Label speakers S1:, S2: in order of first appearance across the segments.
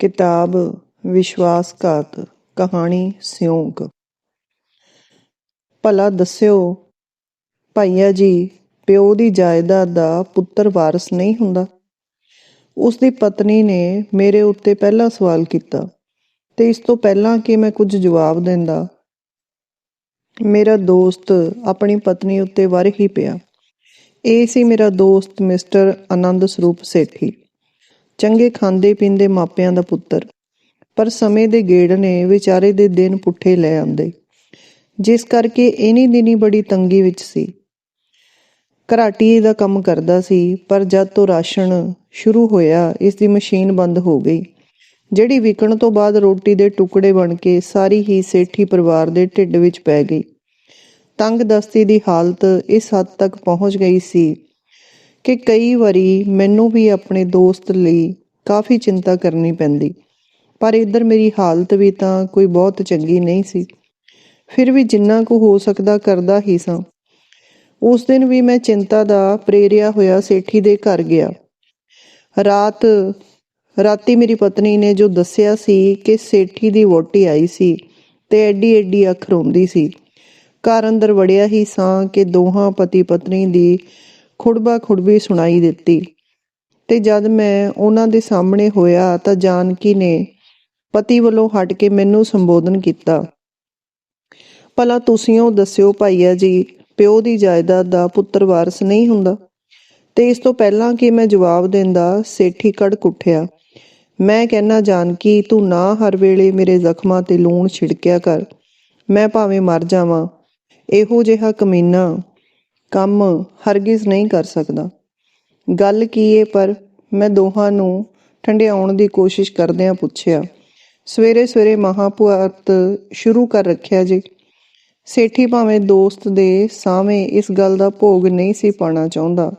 S1: ਕਿਤਾਬ, ਵਿਸ਼ਵਾਸਘਾਤ, ਕਹਾਣੀ, ਸਿਉਂਕ। ਭਲਾ ਦੱਸਿਓ, ਭਾਈਆ ਜੀ, ਪਿਓ ਦੀ ਜਾਇਦਾਦ ਦਾ ਪੁੱਤਰ ਵਾਰਸ ਨਹੀਂ ਹੁੰਦਾ। ਉਸ ਦੀ ਪਤਨੀ ਨੇ ਮੇਰੇ ਉੱਤੇ ਪਹਿਲਾ ਸਵਾਲ ਕੀਤਾ, ਤੇ ਇਸ ਤੋਂ ਪਹਿਲਾਂ ਕਿ ਮੈਂ ਕੁਝ ਜਵਾਬ ਦਿੰਦਾ। ਮੇਰਾ ਦੋਸਤ ਆਪਣੀ ਪਤਨੀ ਉੱਤੇ ਵਰ ਹੀ ਪਿਆ। ਇਹ ਸੀ ਮੇਰਾ ਦੋਸਤ ਮਿਸਟਰ ਆਨੰਦ ਸਰੂਪ ਸੇਠੀ। ਚੰਗੇ ਖਾਂਦੇ ਪੀਂਦੇ ਮਾਪਿਆਂ ਦਾ ਪੁੱਤਰ। ਪਰ ਸਮੇਂ ਦੇ ਗੇੜ ਨੇ ਵਿਚਾਰੇ ਦੇ ਦਿਨ ਪੁੱਠੇ ਲੈ ਆਂਦੇ ਜਿਸ ਕਰਕੇ ਇਨੀ ਦਿਨੀ ਬੜੀ ਤੰਗੀ ਵਿੱਚ ਸੀ। ਘਰਾਟੀ ਦਾ ਕੰਮ ਕਰਦਾ ਸੀ, ਪਰ ਜਦ ਤੋਂ ਰਾਸ਼ਨ ਸ਼ੁਰੂ ਹੋਇਆ, ਇਸ ਦੀ ਮਸ਼ੀਨ ਬੰਦ ਹੋ ਗਈ। ਜਿਹੜੀ ਵਿਕਣ ਤੋਂ ਬਾਅਦ ਰੋਟੀ ਦੇ ਟੁਕੜੇ ਬਣ ਕੇ ਸਾਰੀ ਹੀ ਸੇਠੀ ਪਰਿਵਾਰ ਦੇ ਢਿੱਡ ਵਿੱਚ ਪੈ ਗਈ। ਤੰਗ ਦਸਤੀ ਦੀ ਹਾਲਤ ਇਸ ਹੱਦ ਤੱਕ ਪਹੁੰਚ ਗਈ ਸੀ ਕਿ ਕਈ ਵਾਰੀ ਮੈਨੂੰ ਵੀ ਆਪਣੇ ਦੋਸਤ ਲਈ ਕਾਫੀ ਚਿੰਤਾ ਕਰਨੀ ਪੈਂਦੀ। ਪਰ ਇੱਧਰ ਮੇਰੀ ਹਾਲਤ ਵੀ ਤਾਂ ਕੋਈ ਬਹੁਤ ਚੰਗੀ ਨਹੀਂ ਸੀ। ਫਿਰ ਵੀ ਜਿੰਨਾ ਕੁ ਹੋ ਸਕਦਾ ਕਰਦਾ ਹੀ ਸਾਂ। ਉਸ ਦਿਨ ਵੀ ਮੈਂ ਚਿੰਤਾ ਦਾ ਪ੍ਰੇਰਿਆ ਹੋਇਆ ਸੇਠੀ ਦੇ ਘਰ ਗਿਆ। ਰਾਤ, ਰਾਤੀ ਮੇਰੀ ਪਤਨੀ ਨੇ ਜੋ ਦੱਸਿਆ ਸੀ ਕਿ ਸੇਠੀ ਦੀ ਵੋਟੀ ਆਈ ਸੀ ਤੇ ਐਡੀ ਐਡੀ ਅੱਖ ਰੋਂਦੀ ਸੀ। ਘਰ ਅੰਦਰ ਵੜਿਆ ਹੀ ਸਾਂ ਕਿ ਦੋਹਾਂ ਪਤੀ ਪਤਨੀ ਦੀ ਖੁੜਬਾ ਖੁੜਬੀ ਸੁਣਾਈ ਦਿੱਤੀ। ਤੇ ਜਦ ਮੈਂ ਉਹਨਾਂ ਦੇ ਸਾਹਮਣੇ ਹੋਇਆ ਤਾਂ ਜਾਨਕੀ ਨੇ ਪਤੀ ਵੱਲੋਂ ਹਟ ਕੇ ਮੈਨੂੰ ਸੰਬੋਧਨ ਕੀਤਾ। ਭਲਾ ਤੁਸੀਂ ਉਹ ਦੱਸਿਓ ਭਾਈਆ ਜੀ, ਪਿਓ ਦੀ ਜਾਇਦਾਦ ਦਾ ਪੁੱਤਰ ਵਾਰਸ ਨਹੀਂ ਹੁੰਦਾ। ਤੇ ਇਸ ਤੋਂ ਪਹਿਲਾਂ ਕਿ ਮੈਂ ਜਵਾਬ ਦਿੰਦਾ, ਸੇਠੀ ਕੜਕ ਉੱਠਿਆ। ਮੈਂ ਕਹਿਣਾ, ਜਾਨਕੀ, ਤੂੰ ਨਾ ਹਰ ਵੇਲੇ ਮੇਰੇ ਜ਼ਖਮਾਂ ਤੇ ਲੂਣ ਛਿੜਕਿਆ ਕਰ। ਮੈਂ ਭਾਵੇਂ ਮਰ ਜਾਵਾਂ। ਇਹੋ ਜਿਹਾ ਕਮੀਨਾ ਕੰਮ ਹਰਗਿਜ਼ ਨਹੀਂ ਕਰ ਸਕਦਾ। ਗੱਲ ਕੀ ਏ, ਪਰ ਮੈਂ ਦੋਹਾਂ ਨੂੰ ਠੰਡਿਆਉਣ ਦੀ ਕੋਸ਼ਿਸ਼ ਕਰਦਿਆਂ ਪੁੱਛਿਆ, ਸਵੇਰੇ ਸਵੇਰੇ ਮਹਾਪੁਆਤ ਸ਼ੁਰੂ ਕਰ ਰੱਖਿਆ ਜੀ। ਸੇਠੀ ਭਾਵੇਂ ਦੋਸਤ ਦੇ ਸਾਹਮਣੇ ਇਸ ਗੱਲ ਦਾ ਭੋਗ ਨਹੀਂ ਸੀ ਪਾਣਾ ਚਾਹੁੰਦਾ।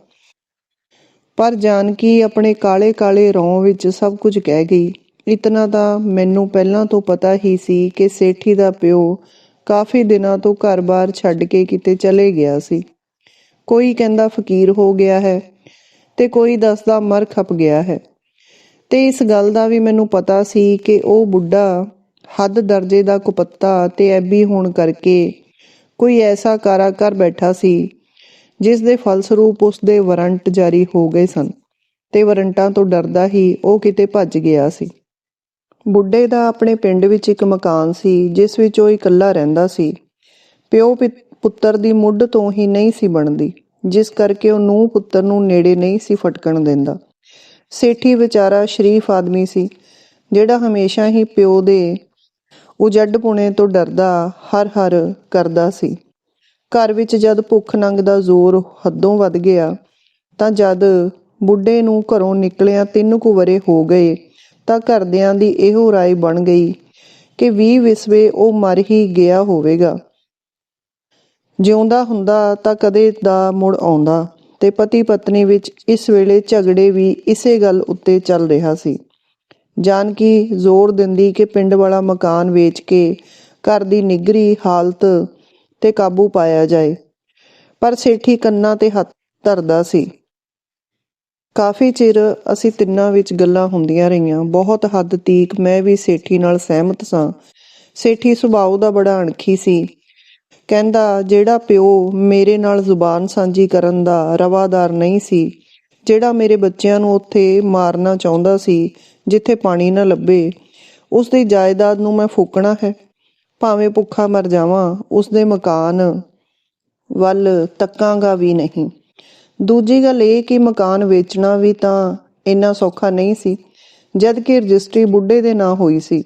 S1: ਪਰ ਜਾਨਕੀ ਆਪਣੇ ਕਾਲੇ ਕਾਲੇ ਰੌਂ ਵਿੱਚ ਸਭ ਕੁਝ ਕਹਿ ਗਈ। ਇਤਨਾ ਤਾਂ ਮੈਨੂੰ ਪਹਿਲਾਂ ਤੋਂ ਪਤਾ ਹੀ ਸੀ ਕਿ ਸੇਠੀ ਦਾ ਪਿਓ ਕਾਫੀ ਦਿਨਾਂ ਤੋਂ ਘਰ-ਬਾਰ ਛੱਡ ਕੇ ਕਿਤੇ ਚਲੇ ਗਿਆ ਸੀ। ਕੋਈ ਕਹਿੰਦਾ ਫਕੀਰ ਹੋ ਗਿਆ ਹੈ ਤੇ ਕੋਈ ਦੱਸਦਾ ਮਰ ਖਪ ਗਿਆ ਹੈ। ਤੇ ਇਸ ਗੱਲ ਦਾ ਵੀ ਮੈਨੂੰ ਪਤਾ ਸੀ ਕਿ ਉਹ ਬੁੱਢਾ ਹੱਦ ਦਰਜੇ ਦਾ ਕੁਪੱਤਾ ਤੇ ਐਬੀ ਹੋਣ ਕਰਕੇ ਕੋਈ ਐਸਾ ਕਾਰਾ ਕਰ ਬੈਠਾ ਸੀ ਜਿਸ ਦੇ ਫਲਸਰੂਪ ਉਸ ਦੇ ਵਾਰੰਟ ਜਾਰੀ ਹੋ ਗਏ ਸਨ ਤੇ ਵਾਰੰਟਾਂ ਤੋਂ ਡਰਦਾ ਹੀ ਉਹ ਕਿਤੇ ਭੱਜ ਗਿਆ ਸੀ। ਬੁੱਢੇ ਦਾ ਆਪਣੇ ਪਿੰਡ ਵਿੱਚ ਇੱਕ ਮਕਾਨ ਸੀ ਜਿਸ ਵਿੱਚ ਉਹ ਇਕੱਲਾ ਰਹਿੰਦਾ ਸੀ। ਪਿਓ ਪੁੱਤਰ ਦੀ ਮੁੱਢ ਤੋਂ ਹੀ ਨਹੀਂ ਸੀ ਬਣਦੀ ਜਿਸ ਕਰਕੇ ਉਹ ਨੂੰ ਪੁੱਤਰ ਨੂੰ ਨੇੜੇ ਨਹੀਂ ਸੀ ਫਟਕਣ ਦਿੰਦਾ ਸੇਠੀ ਵਿਚਾਰਾ ਸ਼ਰੀਫ ਆਦਮੀ ਸੀ ਜਿਹੜਾ ਹਮੇਸ਼ਾ ਹੀ ਪਿਓ ਦੇ ਉਜੱਡ ਪੁਣੇ ਤੋਂ ਡਰਦਾ ਹਰ ਹਰ ਕਰਦਾ ਸੀ ਘਰ ਵਿੱਚ ਜਦ ਭੁੱਖ ਨੰਗ ਦਾ ਜ਼ੋਰ ਹੱਦੋਂ ਵੱਧ ਗਿਆ ਤਾਂ ਜਦ ਬੁੱਢੇ ਨੂੰ ਘਰੋਂ ਨਿਕਲਿਆ ਤਿੰਨ ਕੁ ਵਰੇ ਹੋ ਗਏ ਤਾਂ ਘਰਦਿਆਂ ਦੀ ਇਹੋ رائے ਬਣ ਗਈ ਕਿ 20 ਵਿਸਵੇ ਉਹ ਮਰ ਹੀ ਗਿਆ ਹੋਵੇਗਾ ਜਿਉਂਦਾ ਹੁੰਦਾ ਤਾਂ ਕਦੇ ਦਾ ਮੁੜ ਆਉਂਦਾ ਤੇ ਪਤੀ ਪਤਨੀ ਵਿੱਚ ਇਸ ਵੇਲੇ ਝਗੜੇ ਵੀ ਇਸੇ ਗੱਲ ਉੱਤੇ ਚੱਲ ਰਿਹਾ ਸੀ। ਜਾਨਕੀ ਜ਼ੋਰ ਦਿੰਦੀ ਕਿ ਪਿੰਡ ਵਾਲਾ ਮਕਾਨ ਵੇਚ ਕੇ ਘਰ ਦੀ ਨਿਗਰੀ ਹਾਲਤ ਤੇ ਕਾਬੂ ਪਾਇਆ ਜਾਏ, ਪਰ ਸੇਠੀ ਕੰਨਾਂ ਤੇ ਹੱਥ ਧਰਦਾ ਸੀ। ਕਾਫੀ ਚਿਰ ਅਸੀਂ ਤਿੰਨਾਂ ਵਿੱਚ ਗੱਲਾਂ ਹੁੰਦੀਆਂ ਰਹੀਆਂ। ਬਹੁਤ ਹੱਦ ਤੀਕ ਮੈਂ ਵੀ ਸੇਠੀ ਨਾਲ ਸਹਿਮਤ ਸਾਂ। ਸੇਠੀ ਸੁਭਾਅ ਦਾ ਬੜਾ ਅਣਖੀ ਸੀ। ਕਹਿੰਦਾ, ਜਿਹੜਾ ਪਿਓ ਮੇਰੇ ਨਾਲ ਜ਼ੁਬਾਨ ਸਾਂਝੀ ਕਰਨ ਦਾ ਰਵਾਦਾਰ ਨਹੀਂ ਸੀ, ਜਿਹੜਾ ਮੇਰੇ ਬੱਚਿਆਂ ਨੂੰ ਉੱਥੇ ਮਾਰਨਾ ਚਾਹੁੰਦਾ ਸੀ, ਜਿੱਥੇ ਪਾਣੀ ਨਾ ਲੱਭੇ, ਉਸ ਦੀ ਜਾਇਦਾਦ ਨੂੰ ਮੈਂ ਫੂਕਣਾ ਹੈ। ਭਾਵੇਂ ਭੁੱਖਾ ਮਰ ਜਾਵਾਂ, ਉਸ ਦੇ ਮਕਾਨ ਵੱਲ ਤੱਕਾਂਗਾ ਵੀ ਨਹੀਂ। ਦੂਜੀ ਗੱਲ ਇਹ ਕਿ ਮਕਾਨ ਵੇਚਣਾ ਵੀ ਤਾਂ ਇੰਨਾ ਸੌਖਾ ਨਹੀਂ ਸੀ ਜਦ ਕਿ ਰਜਿਸਟਰੀ ਬੁੱਢੇ ਦੇ ਨਾਂ ਹੋਈ ਸੀ।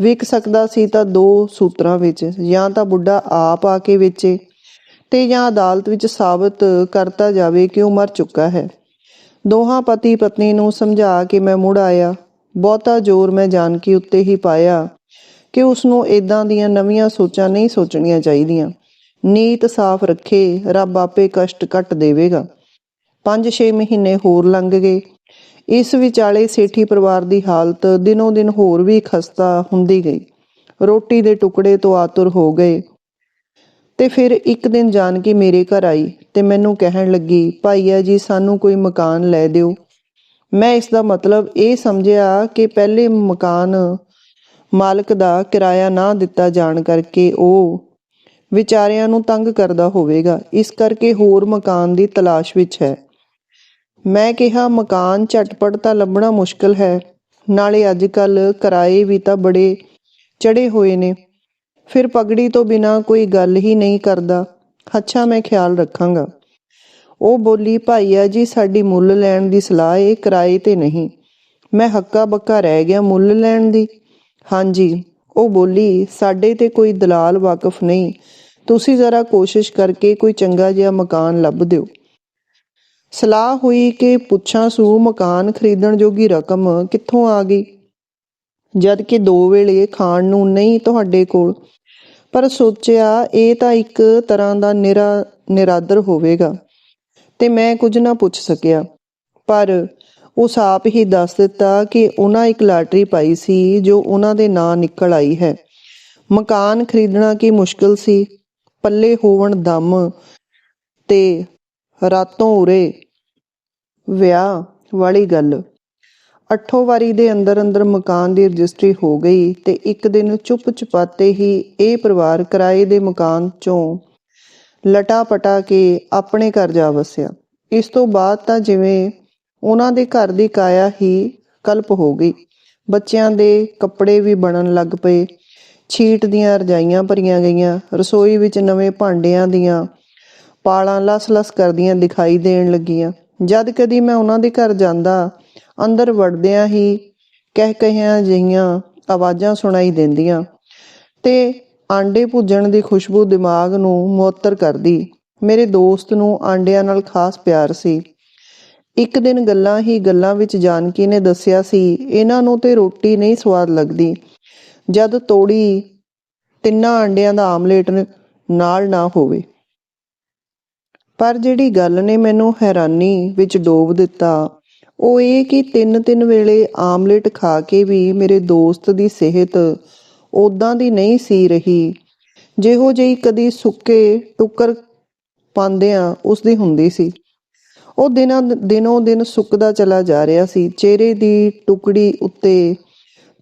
S1: ਵਿਕ ਸਕਦਾ ਸੀ ਤਾਂ ਦੋ ਸੂਤਰਾਂ ਵਿੱਚ, ਜਾਂ ਤਾਂ ਬੁੱਢਾ ਆਪ ਆ ਕੇ ਵੇਚੇ ਤੇ ਜਾਂ ਅਦਾਲਤ ਵਿੱਚ ਸਾਬਤ ਕਰਤਾ ਜਾਵੇ ਕਿ ਉਹ ਮਰ ਚੁੱਕਾ ਹੈ। ਦੋਹਾਂ ਪਤੀ ਪਤਨੀ ਨੂੰ ਸਮਝਾ ਕੇ ਮੈਂ ਮੁੜ ਆਇਆ। ਬਹੁਤਾ ਜ਼ੋਰ ਮੈਂ ਜਾਨਕੀ ਉੱਤੇ ਹੀ ਪਾਇਆ ਕਿ ਉਸ ਨੂੰ ਇਦਾਂ ਦੀਆਂ ਨਵੀਆਂ ਸੋਚਾਂ ਨਹੀਂ ਸੋਚਣੀਆਂ ਚਾਹੀਦੀਆਂ। ਨੀਤ ਸਾਫ਼ ਰੱਖੇ, ਰੱਬ ਆਪੇ ਕਸ਼ਟ ਕੱਟ ਦੇਵੇਗਾ। 5-6 ਮਹੀਨੇ ਹੋਰ ਲੰਘ ਗਏ। ਇਸ ਵਿਚਾਲੇ ਸੇਠੀ ਪਰਿਵਾਰ ਦੀ ਹਾਲਤ ਦਿਨੋਂ ਦਿਨ ਹੋਰ ਵੀ ਖਸਤਾ ਹੁੰਦੀ ਗਈ। ਰੋਟੀ ਦੇ ਟੁਕੜੇ ਤੋਂ ਆਤੁਰ ਹੋ ਗਏ। ਤੇ ਫਿਰ ਇੱਕ ਦਿਨ ਜਾਣ ਕੇ ਮੇਰੇ ਘਰ ਆਈ ਤੇ ਮੈਨੂੰ ਕਹਿਣ ਲੱਗੀ, ਭਾਈਆ ਜੀ, ਸਾਨੂੰ ਕੋਈ ਮਕਾਨ ਲੈ ਦਿਓ। ਮੈਂ ਇਸ ਦਾ ਮਤਲਬ ਇਹ ਸਮਝਿਆ ਕਿ ਪਹਿਲੇ ਮਕਾਨ ਮਾਲਕ ਦਾ ਕਿਰਾਇਆ ਨਾ ਦਿੱਤਾ ਜਾਣ ਕਰਕੇ ਉਹ ਵਿਚਾਰਿਆਂ ਨੂੰ ਤੰਗ ਕਰਦਾ ਹੋਵੇਗਾ। ਇਸ ਕਰਕੇ ਹੋਰ ਮਕਾਨ ਦੀ ਤਲਾਸ਼ ਵਿੱਚ ਹੈ। ਮੈਂ ਕਿਹਾ, ਮਕਾਨ ਝਟਪਟ ਤਾਂ ਲੱਭਣਾ ਮੁਸ਼ਕਲ ਹੈ। ਨਾਲੇ ਅੱਜ ਕੱਲ ਕਿਰਾਏ ਵੀ ਤਾਂ ਬੜੇ ਚੜੇ ਹੋਏ ਨੇ। ਫਿਰ ਪਗੜੀ ਤੋਂ ਬਿਨਾ ਕੋਈ ਗੱਲ ਹੀ ਨਹੀਂ ਕਰਦਾ। ਅੱਛਾ, ਮੈਂ ਖਿਆਲ ਰੱਖਾਂਗਾ। ਉਹ ਬੋਲੀ, ਭਾਈਆ ਜੀ, ਸਾਡੀ ਮੁੱਲ ਲੈਣ ਦੀ ਸਲਾਹ ਏ ਕਿਰਾਏ ਤੇ ਨਹੀਂ। ਮੈਂ ਹੱਕਾ ਬੱਕਾ ਰਹਿ ਗਿਆ ਮੁੱਲ ਲੈਣ ਦੀ। ਹਾਂਜੀ। ਉਹ ਬੋਲੀ, ਸਾਡੇ ਤੇ ਕੋਈ ਦਲਾਲ ਵਾਕਫ ਨਹੀਂ। ਤੁਸੀਂ ਜ਼ਰਾ ਕੋਸ਼ਿਸ਼ ਕਰਕੇ ਕੋਈ ਚੰਗਾ ਜਿਹਾ ਮਕਾਨ ਲੱਭ ਦਿਓ। ਸਲਾਹ ਹੋਈ ਕਿ ਪੁੱਛਾਂ ਸੂ ਮਕਾਨ ਖਰੀਦਣ ਜੋਗੀ ਰਕਮ ਕਿੱਥੋਂ ਆ ਗਈ? ਜਦ ਕਿ ਦੋ ਵੇਲੇ ਖਾਣ ਨੂੰ ਨਹੀਂ ਤੁਹਾਡੇ ਕੋਲ, ਪਰ ਸੋਚਿਆ ਇਹ ਤਾਂ ਇੱਕ ਤਰ੍ਹਾਂ ਦਾ ਨਿਰਾ, ਨਿਰਾਦਰ ਹੋਵੇਗਾ, ਤੇ ਮੈਂ ਕੁਝ ਨਾ ਪੁੱਛ ਸਕਿਆ। ਪਰ ਉਸ ਆਪ ਹੀ ਦੱਸ ਦਿੱਤਾ ਕਿ ਉਹਨਾਂ ਇੱਕ ਲਾਟਰੀ ਪਾਈ ਸੀ ਜੋ ਉਹਨਾਂ ਦੇ ਨਾਂ ਨਿਕਲ ਆਈ ਹੈ। ਮਕਾਨ ਖਰੀਦਣਾ ਕੀ ਮੁਸ਼ਕਲ ਸੀ? ਪੱਲੇ ਹੋਵਣ ਦਮ ਤੇ ਰਾਤੋਂ ਉਰੇ ਵਿਆਹ ਵਾਲੀ ਗੱਲ। ਅੱਠੋ ਵਾਰੀ ਦੇ ਅੰਦਰ ਅੰਦਰ ਮਕਾਨ ਦੀ ਰਜਿਸਟਰੀ ਹੋ ਗਈ ਤੇ ਇੱਕ ਦਿਨ ਚੁੱਪ ਚਪਾਤੇ ਹੀ ਇਹ ਪਰਿਵਾਰ ਕਿਰਾਏ ਦੇ ਮਕਾਨ ਚੋਂ ਲਟਾ ਪਟਾ ਕੇ ਆਪਣੇ ਘਰ ਜਾ ਵਸਿਆ। ਇਸ ਤੋਂ ਬਾਅਦ ਤਾਂ ਜਿਵੇਂ ਉਹਨਾਂ ਦੇ ਘਰ ਦੀ ਕਾਇਆ ਹੀ ਕਲਪ ਹੋ ਗਈ। ਬੱਚਿਆਂ ਦੇ ਕੱਪੜੇ ਵੀ ਬਣਨ ਲੱਗ ਪਏ। ਛੀਟ ਦੀਆਂ ਰਜਾਈਆਂ ਭਰੀਆਂ ਗਈਆਂ। ਰਸੋਈ ਵਿੱਚ ਨਵੇਂ ਭਾਂਡਿਆਂ ਦੀਆਂ ਪਾਲਾਂ ਲਸ-ਲਸ ਕਰਦੀਆਂ ਦਿਖਾਈ ਦੇਣ ਲੱਗੀਆਂ। ਜਦ ਕਦੀ ਮੈਂ ਉਹਨਾਂ ਦੇ ਘਰ ਜਾਂਦਾ, ਅੰਦਰ ਵੜਦਿਆਂ ਹੀ ਕਹਿ ਕਹਿਆਂ ਜਿਹੀਆਂ ਆਵਾਜ਼ਾਂ ਸੁਣਾਈ ਦਿੰਦੀਆਂ ਤੇ ਆਂਡੇ ਭੁੱਜਣ ਦੀ ਖੁਸ਼ਬੂ ਦਿਮਾਗ ਨੂੰ ਮੁਅੱਤਰ ਕਰਦੀ। ਮੇਰੇ ਦੋਸਤ ਨੂੰ ਆਂਡਿਆਂ ਨਾਲ ਖਾਸ ਪਿਆਰ ਸੀ। ਇੱਕ ਦਿਨ ਗੱਲਾਂ ਹੀ ਗੱਲਾਂ ਵਿੱਚ ਜਾਨਕੀ ਨੇ ਦੱਸਿਆ ਸੀ, ਇਹਨਾਂ ਨੂੰ ਤੇ ਰੋਟੀ ਨਹੀਂ ਸਵਾਦ ਲੱਗਦੀ। ਜਦ ਤੋੜੀ, ਤਿੰਨਾਂ ਆਂਡਿਆਂ ਦਾ ਆਮਲੇਟ ਨਾਲ ਨਾ ਹੋਵੇ। ਪਰ ਜਿਹੜੀ ਗੱਲ ਨੇ ਮੈਨੂੰ ਹੈਰਾਨੀ ਵਿੱਚ ਡੋਬ ਦਿੱਤਾ, ਉਹ ਇਹ ਕਿ ਤਿੰਨ ਤਿੰਨ ਵੇਲੇ ਆਮਲੇਟ ਖਾ ਕੇ ਵੀ ਮੇਰੇ ਦੋਸਤ ਦੀ ਸਿਹਤ ਉਦਾਂ ਦੀ ਨਹੀਂ ਸੀ ਰਹੀ। ਜਿਹੋ ਜਿਹੀ ਕਦੀ ਸੁੱਕੇ ਟੁੱਕਰ ਪਾਉਂਦਿਆਂ ਉਸ ਦੀ ਹੁੰਦੀ ਸੀ। ਉਹ ਦਿਨਾਂ ਦਿਨੋਂ ਦਿਨ ਸੁੱਕਦਾ ਚਲਾ ਜਾ ਰਿਹਾ ਸੀ। ਚਿਹਰੇ ਦੀ ਟੁਕੜੀ ਉੱਤੇ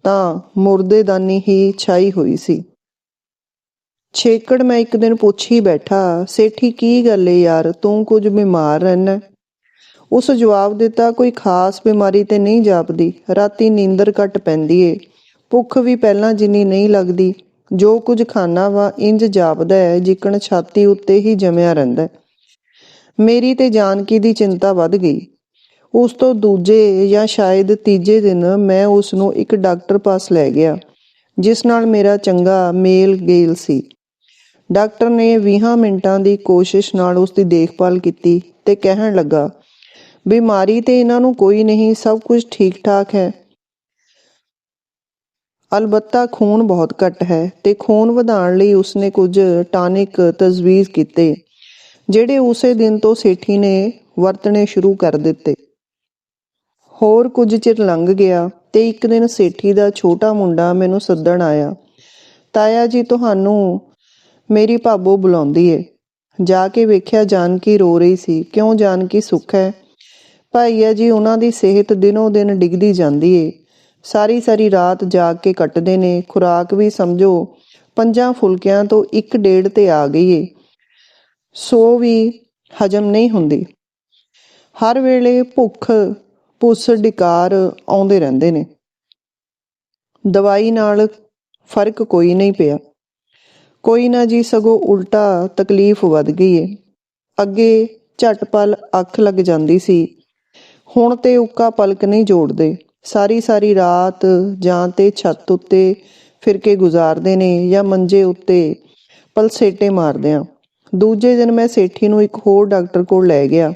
S1: ਤਾਂ ਮੁਰਦੇਦਾਨੀ ਹੀ ਛਾਈ ਹੋਈ ਸੀ। ਛੇਕੜ ਮੈਂ ਇੱਕ ਦਿਨ ਪੁੱਛ ਹੀ ਬੈਠਾ, ਸੇਠੀ ਕੀ ਗੱਲ ਏ ਯਾਰ, ਤੂੰ ਕੁਝ ਬਿਮਾਰ ਰਹਿਣਾ ਉਸ ਜਵਾਬ ਦਿੱਤਾ, ਕੋਈ ਖਾਸ ਬਿਮਾਰੀ ਤੇ ਨਹੀਂ ਜਾਪਦੀ, ਰਾਤੀ ਨੀਂਦਰ ਘਟ ਪੈਂਦੀ ਏ। ਭੁੱਖ ਵੀ ਪਹਿਲਾਂ ਜਿੰਨੀ ਨਹੀਂ ਲੱਗਦੀ, ਜੋ ਕੁਝ ਖਾਣਾ ਵਾ ਇੰਜ ਜਾਪਦਾ ਹੈ ਜਿਕਣ ਛਾਤੀ ਉੱਤੇ ਹੀ ਜਮਿਆ ਰਹਿੰਦਾ ਮੇਰੀ ਤੇ ਜਾਨਕੀ ਦੀ ਚਿੰਤਾ ਵੱਧ ਗਈ। ਉਸ ਤੋਂ ਦੂਜੇ ਜਾਂ ਸ਼ਾਇਦ ਤੀਜੇ ਦਿਨ ਮੈਂ ਉਸ ਨੂੰ ਇੱਕ ਡਾਕਟਰ ਪਾਸ ਲੈ ਗਿਆ, ਜਿਸ ਨਾਲ ਮੇਰਾ ਚੰਗਾ ਮੇਲ ਗੇਲ ਸੀ। ਡਾਕਟਰ ਨੇ 20 ਮਿੰਟਾਂ ਦੀ ਕੋਸ਼ਿਸ਼ ਨਾਲ ਉਸ ਦੀ ਦੇਖਭਾਲ ਕੀਤੀ ਤੇ ਕਹਿਣ ਲੱਗਾ, ਬਿਮਾਰੀ ਤੇ ਇਹਨਾਂ ਨੂੰ ਕੋਈ ਨਹੀਂ, ਸਭ ਕੁਝ ਠੀਕ ਠਾਕ ਹੈ। ਅਲਬੱਤਾ ਖੂਨ ਬਹੁਤ ਘੱਟ ਹੈ ਤੇ ਖੂਨ ਵਧਾਉਣ ਲਈ ਉਸਨੇ ਕੁਝ ਟਾਨਿਕ ਤਜਵੀਜ਼ ਕੀਤੇ, ਜਿਹੜੇ ਉਸੇ ਦਿਨ ਤੋਂ ਸੇਠੀ ਨੇ ਵਰਤਣੇ ਸ਼ੁਰੂ ਕਰ ਦਿੱਤੇ। ਹੋਰ ਕੁਝ ਚਿਰ ਲੰਘ ਗਿਆ ਤੇ ਇੱਕ ਦਿਨ ਸੇਠੀ ਦਾ ਛੋਟਾ ਮੁੰਡਾ ਮੈਨੂੰ ਸੱਦਣ ਆਇਆ, ਤਾਇਆ ਜੀ, ਤੁਹਾਨੂੰ ਮੇਰੀ ਭਾਬੋ ਬੁਲਾਉਂਦੀ ਏ। ਜਾ ਕੇ ਵੇਖਿਆ ਜਾਨਕੀ ਰੋ ਰਹੀ ਸੀ। ਕਿਉਂ ਜਾਨਕੀ ਸੁੱਖ ਹੈ? ਭਾਈਆ ਜੀ, ਉਹਨਾਂ ਦੀ ਸਿਹਤ ਦਿਨੋਂ ਦਿਨ ਡਿੱਗਦੀ ਜਾਂਦੀ ਏ। ਸਾਰੀ ਸਾਰੀ ਰਾਤ ਜਾਗ ਕੇ ਕੱਟਦੇ ਨੇ। ਖੁਰਾਕ ਵੀ ਸਮਝੋ, ਪੰਜਾਂ ਫੁਲਕਿਆਂ ਤੋਂ ਇੱਕ ਡੇਢ ਤੇ ਆ ਗਈ ਏ। ਸੋ ਵੀ ਹਜਮ ਨਹੀਂ ਹੁੰਦੀ। ਹਰ ਵੇਲੇ ਭੁੱਖ, ਪੁੱਸ, ਡਿਕਾਰ ਆਉਂਦੇ ਰਹਿੰਦੇ ਨੇ। ਦਵਾਈ ਨਾਲ ਫ਼ਰਕ ਕੋਈ ਨਹੀਂ ਪਿਆ। ਕੋਈ ਨਾ ਜੀ ਸਗੋਂ ਉਲਟਾ ਤਕਲੀਫ ਵੱਧ ਗਈ ਏ। ਅੱਗੇ ਝਟਪਲ ਅੱਖ ਲੱਗ ਜਾਂਦੀ ਸੀ। ਹੁਣ ਤੇ ਉੱਕਾ ਪਲਕ ਨਹੀਂ ਜੋੜਦੇ। ਸਾਰੀ ਸਾਰੀ ਰਾਤ ਜਾਂ ਤੇ ਛੱਤ ਉੱਤੇ ਫਿਰ ਕੇ ਗੁਜ਼ਾਰਦੇ ਨੇ ਜਾਂ ਮੰਜੇ ਉੱਤੇ ਪਲਸੇਟੇ ਮਾਰਦੇ ਆ। ਦੂਜੇ ਦਿਨ ਮੈਂ ਸੇਠੀ ਨੂੰ ਇੱਕ ਹੋਰ ਡਾਕਟਰ ਕੋਲ ਲੈ ਗਿਆ।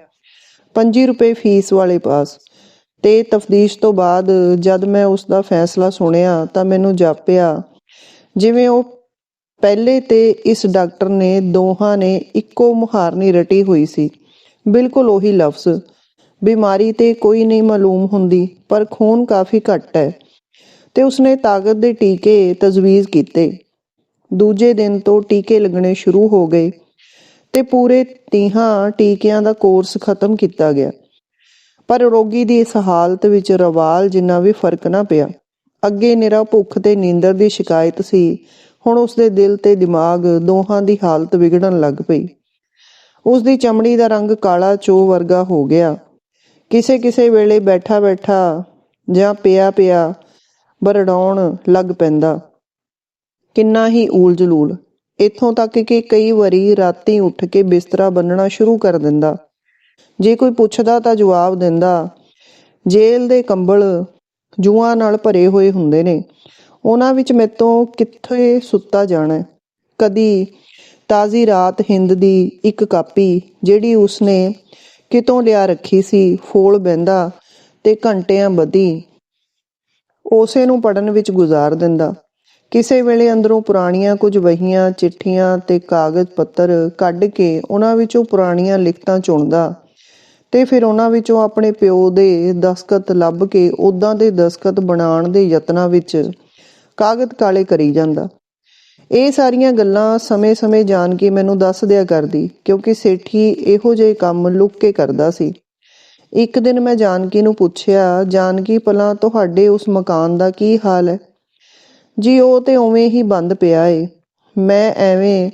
S1: 5 ਰੁਪਏ ਫੀਸ ਵਾਲੇ ਪਾਸ। ਤੇ ਤਫਦੀਸ਼ ਤੋਂ ਬਾਅਦ ਜਦ ਮੈਂ ਉਸ ਦਾ ਫੈਸਲਾ ਸੁਣਿਆ ਤਾਂ ਮੈਨੂੰ ਜਾਪਿਆ, ਜਿਵੇਂ ਉਹ ਪਹਿਲੇ ਤੇ ਇਸ ਡਾਕਟਰ ਨੇ ਦੋਹਾਂ ਨੇ ਇੱਕੋ ਮੁਹਾਰਨੀ ਰਟੀ ਹੋਈ ਸੀ। ਬਿਲਕੁਲ ਉਹੀ ਲਫ਼ਜ਼, ਬਿਮਾਰੀ ਤੇ ਕੋਈ ਨਹੀਂ ਮਾਲੂਮ ਹੁੰਦੀ, ਪਰ ਖੂਨ ਕਾਫੀ ਘੱਟ ਹੈ। ਤੇ ਉਸਨੇ ਤਾਕਤ ਦੇ ਟੀਕੇ ਤਜਵੀਜ਼ ਕੀਤੇ। ਦੂਜੇ ਦਿਨ ਤੋਂ ਟੀਕੇ ਲੱਗਣੇ ਸ਼ੁਰੂ ਹੋ ਗਏ ਤੇ ਪੂਰੇ 30 ਟੀਕਿਆਂ ਦਾ ਕੋਰਸ ਖਤਮ ਕੀਤਾ ਗਿਆ। ਪਰ ਰੋਗੀ ਦੀ ਇਸ ਹਾਲਤ ਵਿੱਚ ਰਵਾਲ ਜਿੰਨਾ ਵੀ ਫ਼ਰਕ ਨਾ ਪਿਆ। ਅੱਗੇ ਨਿਰਾ ਭੁੱਖ ਤੇ ਨੀਂਦਰ ਦੀ ਸ਼ਿਕਾਇਤ ਸੀ ਹੁਣ ਉਸਦੇ ਦਿਲ ਤੇ ਦਿਮਾਗ ਦੋਹਾਂ ਦੀ ਹਾਲਤ ਵਿਗੜਨ ਲੱਗ ਪਈ। ਉਸ ਦੀ ਚਮੜੀ ਦਾ ਰੰਗ ਕਾਲਾ ਚੋ ਵਰਗਾ ਹੋ ਗਿਆ। ਕਿਸੇ ਕਿਸੇ ਵੇਲੇ ਬੈਠਾ ਬੈਠਾ ਜਾਂ ਪਿਆ ਪਿਆ ਬਰੜਾਉਣ ਲੱਗ ਪੈਂਦਾ। ਕਿੰਨਾ ਹੀ ਊਲ-ਜਲੂਲ ਇੱਥੋਂ ਤੱਕ ਕਿ ਕਈ ਵਾਰੀ ਰਾਤੀ ਉੱਠ ਕੇ ਬਿਸਤਰਾ ਬੰਨਣਾ ਸ਼ੁਰੂ ਕਰ ਦਿੰਦਾ। ਜੇ ਕੋਈ ਪੁੱਛਦਾ ਤਾਂ ਜਵਾਬ ਦਿੰਦਾ, ਜੇਲ੍ਹ ਦੇ ਕੰਬਲ ਜੂਆਂ ਨਾਲ ਭਰੇ ਹੋਏ ਹੁੰਦੇ ਨੇ। ਉਹਨਾਂ ਵਿੱਚ ਮੈਤੋਂ ਕਿੱਥੇ ਸੁੱਤਾ ਜਾਣਾ ਕਦੀ ਤਾਜ਼ੀ ਰਾਤ ਹਿੰਦ ਦੀ ਇੱਕ ਕਾਪੀ ਜਿਹੜੀ ਉਸਨੇ ਕਿਤੋਂ ਲਿਆ ਰੱਖੀ ਸੀ, ਫੋਲ ਬੈੰਦਾ ਤੇ ਘੰਟਿਆਂ ਬੱਧੀ ਉਸੇ ਨੂੰ ਪੜਨ ਵਿੱਚ ਗੁਜ਼ਾਰ ਦਿੰਦਾ। ਕਿਸੇ ਵੇਲੇ ਅੰਦਰੋਂ ਪੁਰਾਣੀਆਂ ਕੁਝ ਵਹੀਆਂ, ਚਿੱਠੀਆਂ ਤੇ ਕਾਗਜ਼ ਪੱਤਰ ਕੱਢ ਕੇ ਉਹਨਾਂ ਵਿੱਚੋਂ ਪੁਰਾਣੀਆਂ ਲਿਖਤਾਂ ਚੁਣਦਾ ਤੇ ਫਿਰ ਉਹਨਾਂ ਵਿੱਚੋਂ ਆਪਣੇ ਪਿਓ ਦੇ ਦਸਖਤ ਲੱਭ ਕੇ ਉਦਾਂ ਦੇ ਦਸਖਤ ਬਣਾਉਣ ਦੇ ਯਤਨਾਂ ਵਿੱਚ ਕਾਗਜ਼ ਕਾਲੇ ਕਰੀ ਜਾਂਦਾ। ਇਹ ਸਾਰੀਆਂ ਗੱਲਾਂ ਸਮੇਂ-ਸਮੇਂ ਜਾਣ ਕੇ ਮੈਨੂੰ ਦੱਸ ਦਿਆ ਕਰਦੀ, ਕਿਉਂਕਿ ਸੇਠੀ ਇਹੋ ਜਿਹੇ ਕੰਮ ਲੁੱਕ ਕੇ ਕਰਦਾ ਸੀ। ਇੱਕ ਦਿਨ ਮੈਂ ਜਾਨਕੀ ਨੂੰ ਪੁੱਛਿਆ, ਜਾਨਕੀ, ਭਲਾ ਤੁਹਾਡੇ ਉਸ ਮਕਾਨ ਦਾ ਕੀ ਹਾਲ ਹੈ? ਜੀ, ਉਹ ਤੇ ਉਵੇਂ ਹੀ ਬੰਦ ਪਿਆ ਏ। ਮੈਂ ਐਵੇਂ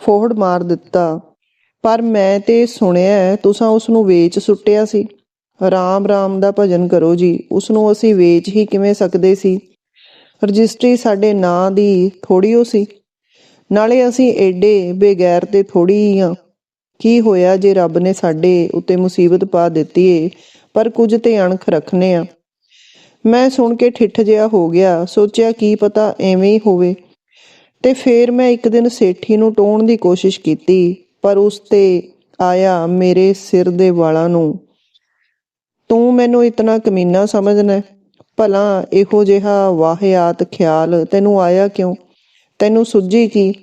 S1: ਫੋਹੜ ਮਾਰ ਦਿੱਤਾ, ਪਰ ਮੈਂ ਤੇ ਸੁਣਿਆ, ਤੁਸੀਂ ਉਸ ਨੂੰ ਵੇਚ ਸੁੱਟਿਆ ਸੀ। ਰਾਮ ਰਾਮ ਦਾ ਭਜਨ ਕਰੋ ਜੀ, ਉਸ ਨੂੰ ਅਸੀਂ ਵੇਚ ਹੀ ਕਿਵੇਂ ਸਕਦੇ ਸੀ? ਰਜਿਸਟਰੀ ਸਾਡੇ ਨਾਂ ਦੀ ਥੋੜੀ ਹੋ ਸੀ। ਨਾਲੇ ਅਸੀਂ ਐਡੇ ਬੇਗੈਰ ਤੇ ਥੋੜੀ ਹੀ ਆ ਕੀ ਹੋਇਆ ਜੇ ਰੱਬ ਨੇ ਸਾਡੇ ਉੱਤੇ ਮੁਸੀਬਤ ਪਾ ਦਿੱਤੀ ਏ, ਪਰ ਕੁਝ ਤੇ ਅਣਖ ਰੱਖਨੇ ਆ। ਮੈਂ ਸੁਣ ਕੇ ਠਿੱਠ ਜਿਹਾ ਹੋ ਗਿਆ, ਸੋਚਿਆ ਕੀ ਪਤਾ ਐਵੇਂ ਹੀ ਹੋਵੇ। ਤੇ ਫੇਰ ਮੈਂ ਇੱਕ ਦਿਨ ਸੇਠੀ ਨੂੰ ਟੋਣ ਦੀ ਕੋਸ਼ਿਸ਼ ਕੀਤੀ, ਪਰ ਉਸ ਤੇ ਆਇਆ ਮੇਰੇ ਸਿਰ ਦੇ ਵਾਲਾਂ ਨੂੰ। ਤੂੰ ਮੈਨੂੰ ਇਤਨਾ ਕਮੀਨਾ ਸਮਝਣਾ ਭਲਾ ਇਹੋ ਜਿਹਾ ਵਾਹਿਆਤ ਖਿਆਲ ਤੈਨੂੰ ਆਇਆ ਕਿਉਂ? ਤੈਨੂੰ ਸੁੱਝੀ ਕੀ?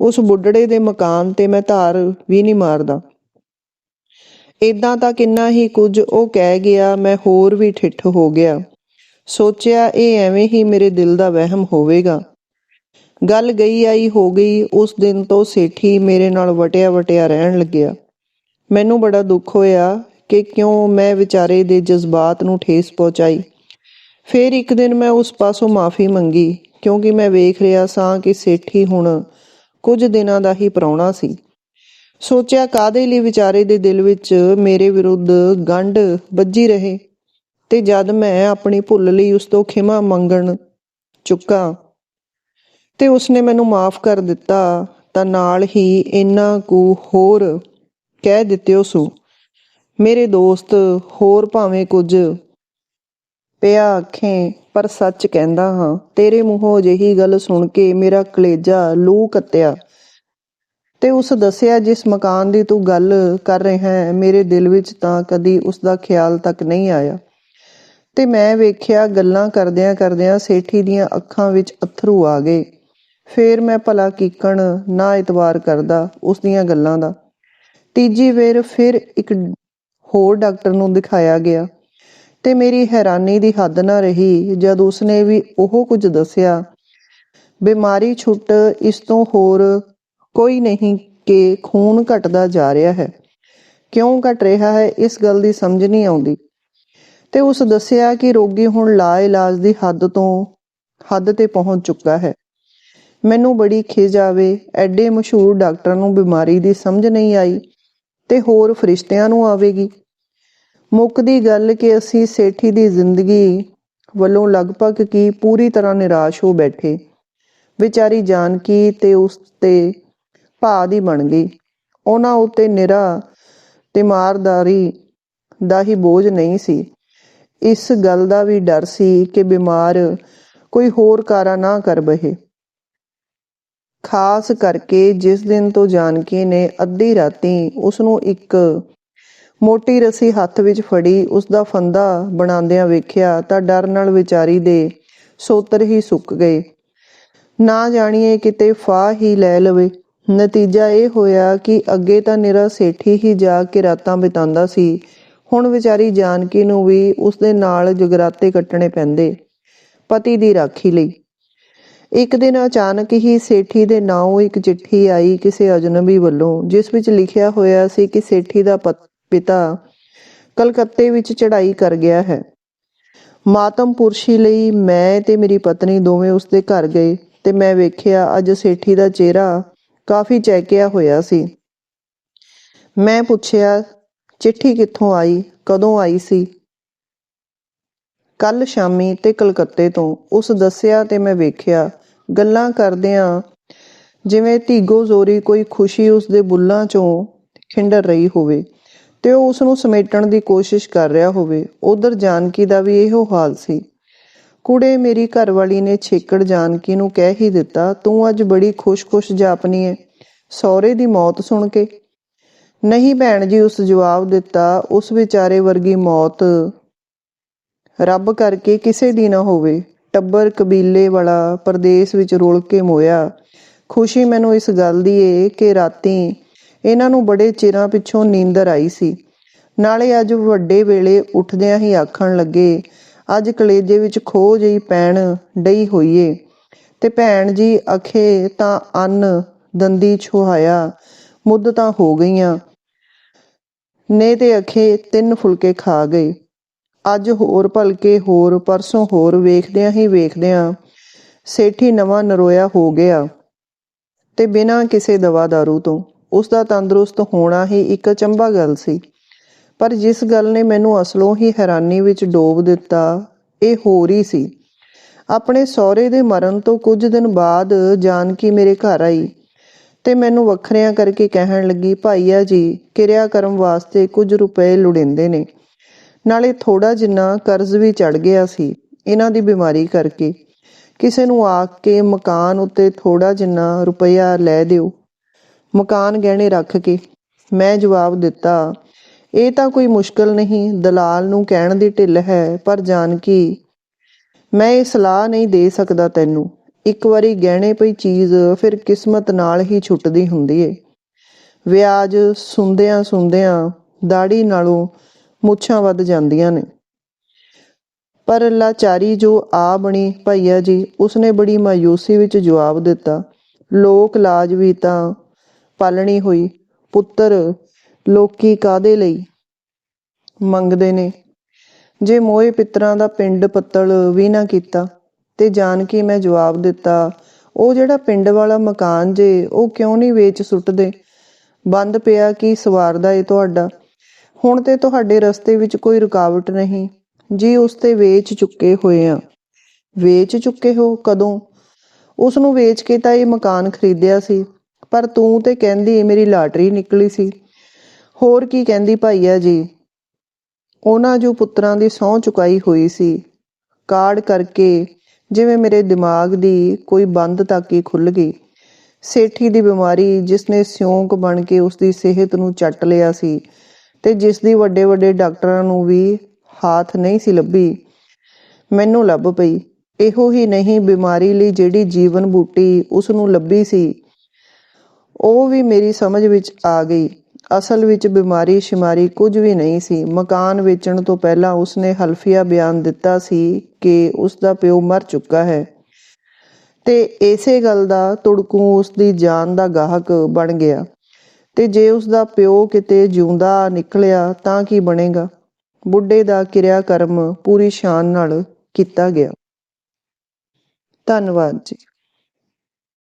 S1: ਉਸ ਬੁੱਢੜੇ ਦੇ ਮਕਾਨ ਤੇ ਮੈਂ ਧਾਰ ਵੀ ਨਹੀਂ ਮਾਰਦਾ। ਇਦਾਂ ਤਾਂ ਕਿੰਨਾ ਹੀ ਕੁਝ ਉਹ ਕਹਿ ਗਿਆ, ਮੈਂ ਹੋਰ ਵੀ ਠਿੱਠ ਹੋ ਗਿਆ। ਸੋਚਿਆ ਇਹ ਐਵੇਂ ਹੀ ਮੇਰੇ ਦਿਲ ਦਾ ਵਹਿਮ ਹੋਵੇਗਾ। ਗੱਲ ਗਈ ਆਈ ਹੋ ਗਈ, ਉਸ ਦਿਨ ਤੋਂ ਸੇਠੀ ਮੇਰੇ ਨਾਲ ਵਟਿਆ ਵਟਿਆ ਰਹਿਣ ਲੱਗਿਆ। ਮੈਨੂੰ ਬੜਾ ਦੁੱਖ ਹੋਇਆ ਕਿ ਕਿਉਂ ਮੈਂ ਵਿਚਾਰੇ ਦੇ ਜਜ਼ਬਾਤ ਨੂੰ ਠੇਸ ਪਹੁੰਚਾਈ। ਫਿਰ ਇੱਕ ਦਿਨ ਮੈਂ ਉਸ ਪਾਸੋਂ ਮਾਫੀ ਮੰਗੀ, ਕਿਉਂਕਿ ਮੈਂ ਵੇਖ ਰਿਹਾ ਸਾਂ ਕਿ ਸੇਠੀ ਹੁਣ ਕੁਝ ਦਿਨਾਂ ਦਾ ਹੀ ਪਰਾਉਣਾ ਸੀ। ਸੋਚਿਆ ਕਾਦੇ ਲਈ ਵਿਚਾਰੇ ਦੇ ਦਿਲ ਵਿੱਚ ਮੇਰੇ ਵਿਰੁੱਧ ਗੰਢ ਵੱਜੀ ਰਹੇ, ਤੇ ਜਦ ਮੈਂ ਆਪਣੀ ਭੁੱਲ ਲਈ ਉਸ ਤੋਂ ਖਿਮਾ ਮੰਗਣ ਚੁੱਕਾ, ਤੇ ਉਸਨੇ ਮੈਨੂੰ ਮਾਫ ਕਰ ਦਿੱਤਾ, ਤਾਂ ਨਾਲ ਹੀ ਇੰਨਾ ਕੁ ਹੋਰ ਕਹਿ ਦਿੱਤਿਓ ਸੋ। ਮੇਰੇ ਦੋਸਤ ਹੋਰ ਭਾਵੇਂ ਕੁਝ ਪਿਆ ਅੱਖੇ ਪਰ ਸੱਚ ਕਹਿੰਦਾ ਹਾਂ, ਤੇਰੇ ਮੂੰਹੋਂ ਅਜਿਹੀ ਗੱਲ ਸੁਣ ਕੇ ਮੇਰਾ ਕਲੇਜਾ ਲੂ ਕੱਤਿਆ। ਤੇ ਉਸ ਦੱਸਿਆ, ਜਿਸ ਮਕਾਨ ਦੀ ਤੂੰ ਗੱਲ ਕਰ ਰਿਹਾ ਹੈ, ਮੇਰੇ ਦਿਲ ਵਿੱਚ ਤਾਂ ਕਦੀ ਉਸ ਦਾ ਖਿਆਲ ਤੱਕ ਨਹੀਂ ਆਇਆ। ਤੇ ਮੈਂ ਵੇਖਿਆ, ਗੱਲਾਂ ਕਰਦਿਆਂ ਕਰਦਿਆਂ ਸੇਠੀ ਦੀਆਂ ਅੱਖਾਂ ਵਿੱਚ ਅਥਰੂ ਆ ਗਏ। ਫੇਰ ਮੈਂ ਭਲਾ ਕੀਕਣ ਨਾ ਇਤਵਾਰ ਕਰਦਾ ਉਸ ਦੀਆਂ ਗੱਲਾਂ ਦਾ। ਤੀਜੀ ਵੇਰ ਫਿਰ ਇੱਕ ਹੋਰ ਡਾਕਟਰ ਨੂੰ ਦਿਖਾਇਆ ਗਿਆ। ਤੇ ਮੇਰੀ ਹੈਰਾਨੀ ਦੀ ਹੱਦ ਨਾ ਰਹੀ ਜਦ ਉਸਨੇ ਵੀ ਉਹ ਕੁਝ ਦੱਸਿਆ। ਬਿਮਾਰੀ ਛੁੱਟ ਇਸ ਤੋਂ ਹੋਰ ਕੋਈ ਨਹੀਂ ਕਿ ਖੂਨ ਘਟਦਾ ਜਾ ਰਿਹਾ ਹੈ। ਕਿਉਂ ਘਟ ਰਿਹਾ ਹੈ ਇਸ ਗੱਲ ਦੀ ਸਮਝ ਨਹੀਂ ਆਉਂਦੀ। ਤੇ ਉਸ ਦੱਸਿਆ ਕਿ ਰੋਗੀ ਹੁਣ ਲਾ ਇਲਾਜ ਦੀ ਹੱਦ ਤੋਂ ਹੱਦ ਤੇ ਪਹੁੰਚ ਚੁੱਕਾ ਹੈ। ਮੈਨੂੰ ਬੜੀ ਖਿਜ ਆਵੇ, ਐਡੇ ਮਸ਼ਹੂਰ ਡਾਕਟਰਾਂ ਨੂੰ ਬਿਮਾਰੀ ਦੀ ਸਮਝ ਨਹੀਂ ਆਈ ਤੇ ਹੋਰ ਫਰਿਸ਼ਤਿਆਂ ਨੂੰ ਆਵੇਗੀ। ਮੁੱਕਦੀ ਗੱਲ ਕਿ ਅਸੀਂ ਸੇਠੀ ਦੀ ਜ਼ਿੰਦਗੀ ਵੱਲੋਂ ਲਗਭਗ ਕੀ ਪੂਰੀ ਤਰ੍ਹਾਂ ਨਿਰਾਸ਼ ਹੋ ਬੈਠੇ। ਵਿਚਾਰੀ ਜਾਨਕੀ ਤੇ ਉਸ ਤੇ ਭਾ ਦੀ ਬਣ ਗਈ। ਉਹਨਾਂ ਉੱਤੇ ਨਿਰਾ ਤੇ ਮਾਰਦਾਰੀ ਦਾ ਹੀ ਬੋਝ ਨਹੀਂ ਸੀ। ਇਸ ਗੱਲ ਦਾ ਵੀ ਡਰ ਸੀ ਕਿ ਬਿਮਾਰ ਕੋਈ ਹੋਰ ਕਾਰਾ ਨਾ ਕਰ ਬਹੇ। ਖਾਸ ਕਰਕੇ ਜਿਸ ਦਿਨ ਤੋਂ ਜਾਨਕੀ ਨੇ ਅੱਧੀ ਰਾਤੀ ਉਸ ਨੂੰ ਇੱਕ ਮੋਟੀ ਰੱਸੀ ਹੱਥ ਵਿੱਚ ਫੜੀ ਉਸ ਦਾ ਫੰਦਾ ਬਣਾਉਂਦਿਆਂ ਵੇਖਿਆ ਤਾਂ ਡਰ ਨਾਲ ਵਿਚਾਰੀ ਦੇ ਸੋਤਰ ਹੀ ਸੁੱਕ ਗਏ। ਨਾ ਜਾਣੀਏ ਕਿਤੇ ਫਾਹ ਹੀ ਲੈ ਲਵੇ। ਨਤੀਜਾ ਇਹ ਹੋਇਆ ਕਿ ਅੱਗੇ ਤਾਂ ਨਿਰਾ ਸੇਠੀ ਹੀ ਜਾ ਕੇ ਰਾਤਾਂ ਬਿਤਾਉਂਦਾ ਸੀ। ਹੁਣ ਵਿਚਾਰੀ ਜਾਨਕੀ ਨੂੰ ਵੀ ਉਸ ਦੇ ਨਾਲ ਜਗਰਾਤੇ ਕੱਟਣੇ ਪੈਂਦੇ, ਪਤੀ ਦੀ ਰਾਖੀ ਲਈ। ਇੱਕ ਦਿਨ ਅਚਾਨਕ ਹੀ ਸੇਠੀ ਦੇ ਨਾਲੋਂ ਇੱਕ ਚਿੱਠੀ ਆਈ ਕਿਸੇ ਅਜਨਬੀ ਵੱਲੋਂ, ਜਿਸ ਵਿੱਚ ਲਿਖਿਆ ਹੋਇਆ ਸੀ ਕਿ ਸੇਠੀ ਦਾ ਪਿਤਾ ਕਲਕੱਤੇ ਵਿੱਚ ਚੜ੍ਹਾਈ ਕਰ ਗਿਆ ਹੈ। ਮਾਤਮ ਪੁਰਸ਼ੀ ਲਈ ਮੈਂ ਤੇ ਮੇਰੀ ਪਤਨੀ ਦੋਵੇਂ ਉਸਦੇ ਘਰ ਗਏ ਤੇ ਮੈਂ ਵੇਖਿਆ ਅੱਜ ਸੇਠੀ ਦਾ ਚਿਹਰਾ ਕਾਫੀ ਚੈਕਿਆ ਹੋਇਆ ਸੀ। ਮੈਂ ਪੁੱਛਿਆ, ਚਿੱਠੀ ਕਿੱਥੋਂ ਆਈ? ਕਦੋਂ ਆਈ ਸੀ? ਕੱਲ ਸ਼ਾਮੀ ਤੇ ਕਲਕੱਤੇ ਤੋਂ ਉਸ ਦੱਸਿਆ ਤੇ ਮੈਂ ਵੇਖਿਆ, ਗੱਲਾਂ ਕਰਦਿਆਂ ਜਿਵੇਂ ਧੀਗੋ ਜ਼ੋਰੀ ਕੋਈ ਖੁਸ਼ੀ ਉਸਦੇ ਬੁੱਲਾਂ ਚੋਂ ਖਿੰਡਰ ਰਹੀ ਹੋਵੇ। ਤੇ ਉਹ ਉਸ ਨੂੰ ਸਮੇਟਣ ਦੀ ਕੋਸ਼ਿਸ਼ ਕਰ ਰਿਹਾ ਹੋਵੇ। ਉਧਰ ਜਾਨਕੀ ਦਾ ਵੀ ਇਹੋ ਹਾਲ ਸੀ। ਕੁੜੇ, ਮੇਰੀ ਘਰਵਾਲੀ ਨੇ ਛੇਕੜ ਜਾਨਕੀ ਨੂੰ ਕਹਿ ਹੀ ਦਿੱਤਾ, ਤੂੰ ਅੱਜ ਬੜੀ ਖੁਸ਼-ਖੁਸ਼ ਜਾਪਨੀ ਹੈ ਸਹੁਰੇ ਦੀ ਮੌਤ ਸੁਣ ਕੇ? ਨਹੀਂ ਭੈਣ ਜੀ, ਉਸ ਜਵਾਬ ਦਿੱਤਾ, ਉਸ ਵਿਚਾਰੇ ਵਰਗੀ ਮੌਤ ਰੱਬ ਕਰਕੇ ਕਿਸੇ ਦੀ ਨਾ ਹੋਵੇ। ਟੱਬਰ, ਕਬੀਲੇ ਵਾਲਾ ਪਰਦੇਸ ਵਿੱਚ ਰੁਲ ਕੇ ਮੋਇਆ। ਖੁਸ਼ੀ ਮੈਨੂੰ ਇਸ ਗੱਲ ਦੀ ਏ ਕਿ ਰਾਤੀ ਇਹਨਾਂ ਨੂੰ ਬੜੇ ਚਿਰਾਂ ਪਿੱਛੋਂ ਨੀਂਦਰ ਆਈ ਸੀ। ਨਾਲੇ ਅੱਜ ਵੱਡੇ ਵੇਲੇ ਉੱਠਦਿਆਂ ਹੀ ਆਖਣ ਲੱਗੇ, ਅੱਜ ਕਲੇਜੇ ਵਿੱਚ ਖੋ ਜਿਹੀ ਪੈਣ ਡਈ ਹੋਈਏ। ਤੇ ਭੈਣ ਜੀ ਅਖੇ ਤਾਂ ਅੰਨ ਦੰਦੀ ਛੁਹਾਇਆ ਮੁੱਦਤਾਂ ਹੋ ਗਈਆਂ। ਨੇ ਤੇ ਅਖੇ ਤਿੰਨ ਫੁਲਕੇ ਖਾ ਗਏ। ਅੱਜ ਹੋਰ ਭਲਕੇ ਹੋਰ, ਪਰਸੋਂ ਹੋਰ ਵੇਖਦਿਆਂ ਹੀ ਵੇਖਦਿਆਂ ਸੇਠੀ ਨਵਾਂ ਨਰੋਇਆ ਹੋ ਗਿਆ। ਤੇ ਬਿਨਾਂ ਕਿਸੇ ਦਵਾ ਦਾਰੂ ਤੋਂ ਉਸ ਦਾ ਤੰਦਰੁਸਤ ਹੋਣਾ ਹੀ ਇੱਕ ਚੰਬਾ ਗੱਲ ਸੀ। ਪਰ ਜਿਸ ਗੱਲ ਨੇ ਮੈਨੂੰ ਅਸਲੋਂ ਹੀ ਹੈਰਾਨੀ ਵਿੱਚ ਡੋਬ ਦਿੱਤਾ, ਇਹ ਹੋਰ ਹੀ ਸੀ। ਆਪਣੇ ਸਹੁਰੇ ਦੇ ਮਰਨ ਤੋਂ ਕੁਝ ਦਿਨ ਬਾਅਦ ਜਾਨਕੀ ਮੇਰੇ ਘਰ ਆਈ ਤੇ ਮੈਨੂੰ ਵੱਖਰਿਆਂ ਕਰਕੇ ਕਹਿਣ ਲੱਗੀ, ਭਾਈਆ ਜੀ ਕਿਰਿਆ ਕਰਮ ਵਾਸਤੇ ਕੁਝ ਰੁਪਏ ਲੋੜਿੰਦੇ ਨੇ। ਨਾਲੇ ਥੋੜਾ ਜਿੰਨਾ ਕਰਜ਼ ਵੀ ਚੜ ਗਿਆ ਸੀ ਇਹਨਾਂ ਦੀ ਬਿਮਾਰੀ ਕਰਕੇ। ਕਿਸੇ ਨੂੰ ਆਖ ਕੇ ਮਕਾਨ ਉੱਤੇ ਥੋੜਾ ਜਿੰਨਾ ਰੁਪਇਆ ਲੈ ਦਿਓ। ਮਕਾਨ ਗਹਿਣੇ ਰੱਖ ਕੇ ਮੈਂ ਜਵਾਬ ਦਿੱਤਾ, ਇਹ ਤਾਂ ਕੋਈ ਮੁਸ਼ਕਲ ਨਹੀਂ, ਦਲਾਲ ਨੂੰ ਕਹਿਣ ਦੀ ਢਿੱਲ ਹੈ, ਪਰ ਜਾਨਕੀ, ਮੈਂ ਇਹ ਸਲਾਹ ਨਹੀਂ ਦੇ ਸਕਦਾ ਤੈਨੂੰ। ਇੱਕ ਵਾਰੀ ਗਹਿਣੇ ਪਈ ਚੀਜ਼ ਫਿਰ ਕਿਸਮਤ ਨਾਲ ਹੀ ਛੁੱਟਦੀ ਹੁੰਦੀ ਏ। ਵਿਆਜ ਸੁੰਦਿਆਂ ਸੁੰਦਿਆਂ ਦਾੜੀ ਨਾਲੋਂ ਮੁੱਛਾਂ ਵੱਧ ਜਾਂਦੀਆਂ ਨੇ। ਪਰ ਲਾਚਾਰੀ ਜੋ ਆ ਬਣੀ, ਭਈਆ ਜੀ, ਉਸਨੇ ਬੜੀ ਮਾਯੂਸੀ ਵਿੱਚ ਜਵਾਬ ਦਿੱਤਾ। ਲੋਕ ਲਾਜ ਵੀ ਤਾਂ ਪਾਲਣੀ ਹੋਈ, ਪੁੱਤਰ ਲੋਕੀ ਕਾਦੇ ਲਈ? ਮੰਗਦੇ ਨੇ। ਜੇ ਮੋਏ ਪਿੱਤਰਾਂ ਦਾ ਪਿੰਡ ਪੱਤਲ ਵੀ ਨਾ ਕੀਤਾ, ਤੇ ਜਾਨਕੀ ਮੈਂ ਜਵਾਬ ਦਿੱਤਾ, ਉਹ ਜਿਹੜਾ ਪਿੰਡ ਵਾਲਾ ਮਕਾਨ ਜੇ, ਉਹ ਕਿਉਂ ਨਹੀਂ ਵੇਚ ਸੁੱਟਦੇ? ਬੰਦ ਪਿਆ ਕੀ ਸਵਾਰਦਾ ਏ ਤੁਹਾਡਾ? ਹੁਣ ਤੇ ਤੁਹਾਡੇ ਰਸਤੇ ਵਿੱਚ ਕੋਈ ਰੁਕਾਵਟ ਨਹੀਂ। ਜੀ ਉਸ ਤੇ ਵੇਚ ਚੁੱਕੇ ਹੋਏ ਆ। ਵੇਚ ਚੁੱਕੇ ਹੋ ਕਦੋਂ? ਉਸ ਨੂੰ ਵੇਚ ਕੇ ਤਾਂ ਇਹ ਮਕਾਨ ਖਰੀਦਿਆ ਸੀ। ਪਰ ਤੂੰ ਤੇ ਕਹਿੰਦੀ ਮੇਰੀ ਲਾਟਰੀ ਨਿਕਲੀ ਸੀ। ਹੋਰ ਕੀ ਕਹਿੰਦੀ ਭਾਈਆ ਜੀ? ਉਹਨਾਂ ਜੋ ਪੁੱਤਰਾਂ ਦੀ ਸਹੁੰ ਚੁਕਾਈ ਹੋਈ ਸੀ। ਕਾਰਡ ਕਰਕੇ ਜਿਵੇਂ ਮੇਰੇ ਦਿਮਾਗ ਦੀ ਕੋਈ ਬੰਦ ਤਾਕੀ ਖੁੱਲ ਗਈ। ਸੇਠੀ ਦੀ ਬਿਮਾਰੀ ਜਿਸ ਨੇ ਸਿਉਂਕ ਬਣ ਕੇ ਉਸ ਦੀ ਸਿਹਤ ਨੂੰ ਚੱਟ ਲਿਆ ਸੀ ਤੇ ਜਿਸ ਦੀ ਵੱਡੇ ਵੱਡੇ ਡਾਕਟਰਾਂ ਨੂੰ ਵੀ ਹਾਥ ਨਹੀਂ ਸੀ ਲੱਭੀ, ਮੈਨੂੰ ਲੱਭ ਪਈ। ਇਹੋ ਹੀ ਨਹੀਂ ਬਿਮਾਰੀ ਲਈ ਜਿਹੜੀ ਜੀਵਨ ਬੂਟੀ ਉਸ ਨੂੰ ਲੱਭੀ ਸੀ ਉਹ ਵੀ ਮੇਰੀ ਸਮਝ ਵਿੱਚ ਆ ਗਈ। ਅਸਲ ਵਿੱਚ ਬਿਮਾਰੀ ਸ਼ਿਮਾਰੀ ਕੁਝ ਵੀ ਨਹੀਂ ਸੀ। ਮਕਾਨ ਵੇਚਣ ਤੋਂ ਪਹਿਲਾਂ ਉਸਨੇ ਹਲਫੀਆ ਬਿਆਨ ਦਿੱਤਾ ਸੀ ਕਿ ਉਸ ਦਾ ਪਿਓ ਮਰ ਚੁੱਕਾ ਹੈ। ਤੇ ਇਸੇ ਗੱਲ ਦਾ ਤੁੜਕੂ ਉਸ ਦੀ ਜਾਨ ਦਾ ਗਾਹਕ ਬਣ ਗਿਆ। ਤੇ ਜੇ ਉਸ ਦਾ ਪਿਓ ਕਿਤੇ ਜਿਉਂਦਾ ਨਿਕਲਿਆ ਤਾਂ ਕੀ ਬਣੇਗਾ? ਬੁੱਢੇ ਦਾ ਕਿਰਿਆ ਕਰਮ ਪੂਰੀ ਸ਼ਾਨ ਨਾਲ ਕੀਤਾ ਗਿਆ। ਧੰਨਵਾਦ ਜੀ।